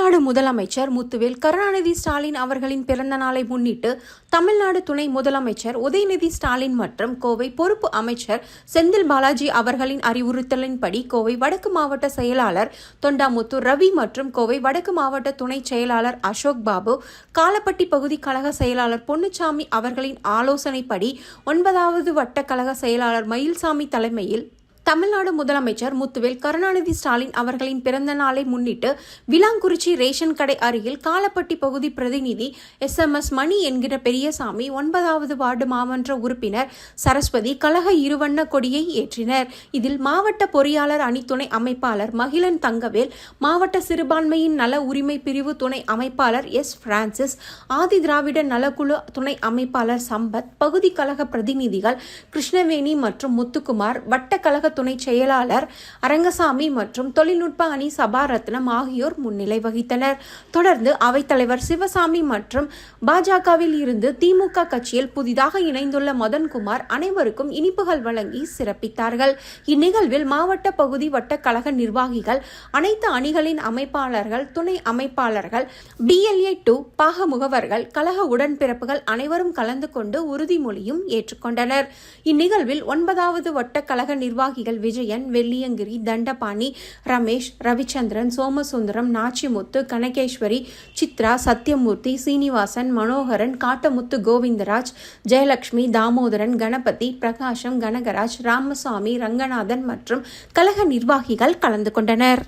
தமிழ்நாடு முதலமைச்சர் முத்துவேல் கருணாநிதி ஸ்டாலின் அவர்களின் பிறந்த நாளை முன்னிட்டு தமிழ்நாடு துணை முதலமைச்சர் உதயநிதி ஸ்டாலின் மற்றும் கோவை பொறுப்பு அமைச்சர் செந்தில் பாலாஜி அவர்களின் அறிவுறுத்தலின்படி கோவை வடக்கு மாவட்ட செயலாளர் தொண்டாமுத்து ரவி மற்றும் கோவை வடக்கு மாவட்ட துணை செயலாளர் அசோக் பாபு காலப்பட்டி பகுதி கழக செயலாளர் பொன்னுச்சாமி அவர்களின் ஆலோசனைப்படி ஒன்பதாவது வட்ட கழக செயலாளர் மயில்சாமி தலைமையில் தமிழ்நாடு முதலமைச்சர் முத்துவேல் கருணாநிதி ஸ்டாலின் அவர்களின் பிறந்த நாளை முன்னிட்டு விலாங்குறிச்சி ரேஷன் கடை அருகில் காலப்பட்டி பகுதி பிரதிநிதி எஸ் எம் எஸ் மணி என்கிற பெரியசாமி ஒன்பதாவது வார்டு மாமன்ற உறுப்பினர் சரஸ்வதி கழக இருவண்ண கொடியை ஏற்றினர். இதில் மாவட்ட பொறியாளர் அணி துணை அமைப்பாளர் மகிழன் தங்கவேல் மாவட்ட சிறுபான்மையின் நல உரிமை பிரிவு துணை அமைப்பாளர் எஸ் பிரான்சிஸ் ஆதி திராவிட நலக்குழு துணை அமைப்பாளர் சம்பத் பகுதி கழக பிரதிநிதிகள் கிருஷ்ணவேணி மற்றும் முத்துக்குமார் வட்ட கழக துணை செயலாளர் அரங்கசாமி மற்றும் தொழில்நுட்ப அணி சபாரத்னம் ஆகியோர் முன்னிலை வகித்தனர். தொடர்ந்து அவைத்தலைவர் சிவசாமி மற்றும் பாஜகவில் இருந்து திமுக கட்சியில் புதிதாக இணைந்துள்ள மதன்குமார் அனைவருக்கும் இனிப்புகள் வழங்கி சிறப்பித்தார்கள். இந்நிகழ்வில் மாவட்ட பகுதி வட்ட கழக நிர்வாகிகள் அனைத்து அணிகளின் அமைப்பாளர்கள் துணை அமைப்பாளர்கள் பிஎல்ஏ டூ பாக முகவர்கள் கழக உடன்பிறப்புகள் அனைவரும் கலந்து கொண்டு உறுதிமொழியும் ஏற்றுக்கொண்டனர். இந்நிகழ்வில் ஒன்பதாவது வட்ட கழக நிர்வாகிகள் விஜயன் வெள்ளியங்கிரி தண்டபாணி ரமேஷ் ரவிச்சந்திரன் சோமசுந்தரம் நாச்சிமுத்து கனகேஸ்வரி சித்ரா சத்யமூர்த்தி சீனிவாசன் மனோகரன் காட்டமுத்து கோவிந்தராஜ் ஜெயலட்சுமி தாமோதரன் கணபதி பிரகாஷம் கனகராஜ் ராமசாமி ரங்கநாதன் மற்றும் கழக நிர்வாகிகள் கலந்து கொண்டனர்.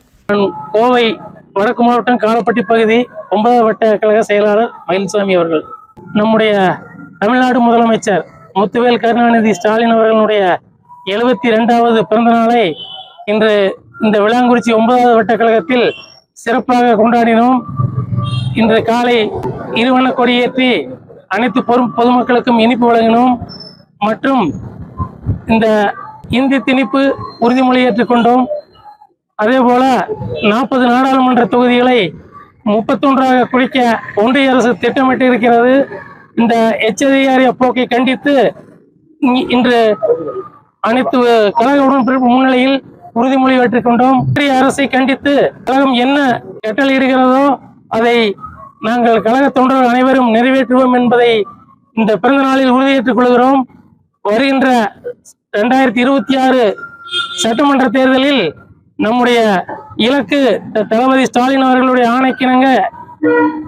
கோவை வடக்கு மாவட்டம் காலப்பட்டி பகுதி ஒன்பதாம் வட்ட கழக செயலாளர் மயில்சாமி அவர்கள். நம்முடைய தமிழ்நாடு முதலமைச்சர் முத்துவேல் கருணாநிதி ஸ்டாலின் அவர்களுடைய எழுபத்தி இரண்டாவது பிறந்த நாளை இன்று இந்த விளாங்குறிச்சி ஒன்பதாவது வட்ட கழகத்தில் சிறப்பாக கொண்டாடினோம். இன்று காலை இருவண்ண கொடியேற்றி அனைத்து பொறும் பொதுமக்களுக்கும் இனிப்பு வழங்கினோம். மற்றும் இந்த இந்தி திணிப்பு உறுதிமொழி ஏற்றுக்கொண்டோம் அதே போல நாற்பது நாடாளுமன்ற தொகுதிகளை முப்பத்தொன்றாக குளிக்க ஒன்றிய அரசு திட்டமிட்டு இருக்கிறது இந்த எச்சரியாரிய போக்கை கண்டித்து இ- இன்று அனைத்து கழக உடன்பிறப்பு முன்னிலையில் உறுதிமொழி ஏற்றுக்கொண்டோம் ஒன்றிய அரசை கண்டித்து கழகம் என்ன கட்டளையிடுகிறதோ அதை நாங்கள் கழக தொண்டர்கள் அனைவரும் நிறைவேற்றுவோம் என்பதை இந்த பிறந்த நாளில் உறுதியேற்றுக் கொள்கிறோம். வருகின்ற இரண்டாயிரத்தி இருபத்தி ஆறு சட்டமன்ற தேர்தலில் நம்முடைய இலக்கு தளபதி ஸ்டாலின் அவர்களுடைய ஆணைக்கிணங்க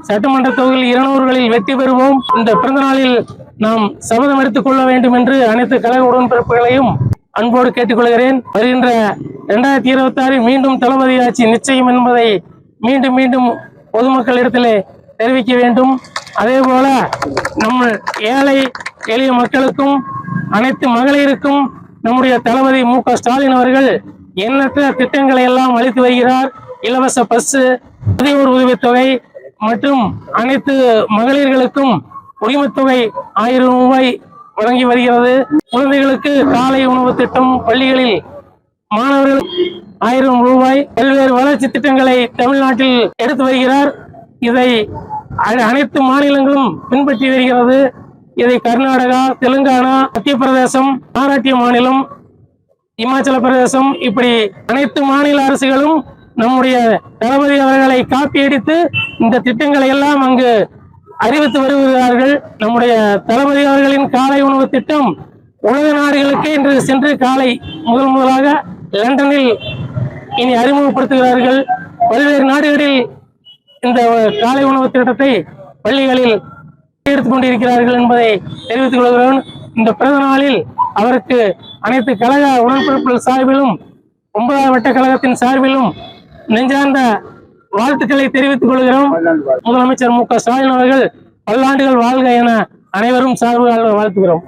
சட்டமன்ற தொகுதியில் இருநூறுகளில் வெற்றி பெறுவோம். இந்த பிறந்த நாளில் நாம் சபதம் எடுத்துக் கொள்ள வேண்டும் என்று அனைத்து கழக உடன்பிறப்புகளையும் அன்போடு கேட்டுக்கொள்கிறேன். வருகின்ற இரண்டாயிரத்தி இருபத்தி ஆறில் மீண்டும் தளபதி ஆட்சி நிச்சயம் என்பதை மீண்டும் மீண்டும் பொதுமக்களிடத்திலே தெரிவிக்க வேண்டும். அதே போல நம்ம ஏழை எளிய மக்களுக்கும் அனைத்து மகளிருக்கும் நம்முடைய தளபதி மு க ஸ்டாலின் அவர்கள் எண்ணற்ற திட்டங்களை எல்லாம் அளித்து வருகிறார். இலவச பஸ் முதியோர் உதவித்தொகை மற்றும் அனைத்து மகளிர்களுக்கும் உரிமத்தொகை ஆயிரம் ரூபாய் வழங்கி வருகிறது. குழந்தைகளுக்கு காலை உணவு திட்டம் பள்ளிகளில் மாணவர்கள் ஆயிரம் ரூபாய் பல்வேறு வளர்ச்சி திட்டங்களை தமிழ்நாட்டில் எடுத்து வருகிறார். இதை அனைத்து மாநிலங்களும் பின்பற்றி வருகிறது. இதை கர்நாடகா தெலுங்கானா மத்திய பிரதேசம் மகாராஷ்டிர மாநிலம் இமாச்சல பிரதேசம் இப்படி அனைத்து மாநில அரசுகளும் நம்முடைய தளபதி அவர்களை காப்பியடித்து இந்த திட்டங்களை எல்லாம் அங்கு அறிவித்து வருகிறார்கள். நம்முடைய தளபதி அவர்களின் காலை உணவு திட்டம் உலக நாடுகளுக்கே இன்று சென்று காலை முதல் முதலாக லண்டனில் இனி அறிமுகப்படுத்துகிறார்கள். பல்வேறு நாடுகளில் இந்த காலை உணவு திட்டத்தை பள்ளிகளில் எடுத்துக் கொண்டிருக்கிறார்கள் என்பதை தெரிவித்துக் கொள்கிறோம் இந்த பிறந்த நாளில் அவருக்கு அனைத்து கழக உடன்பிறப்புகள் சார்பிலும் ஒன்பதாம் வட்ட கழகத்தின் சார்பிலும் நெஞ்சார்ந்த வாழ்த்துக்களை தெரிவித்துக் கொள்கிறோம். முதலமைச்சர் மு க ஸ்டாலின் அவர்கள் பல்லாண்டுகள் வாழ்க என அனைவரும் சார்பு வாழ்த்துகிறோம்.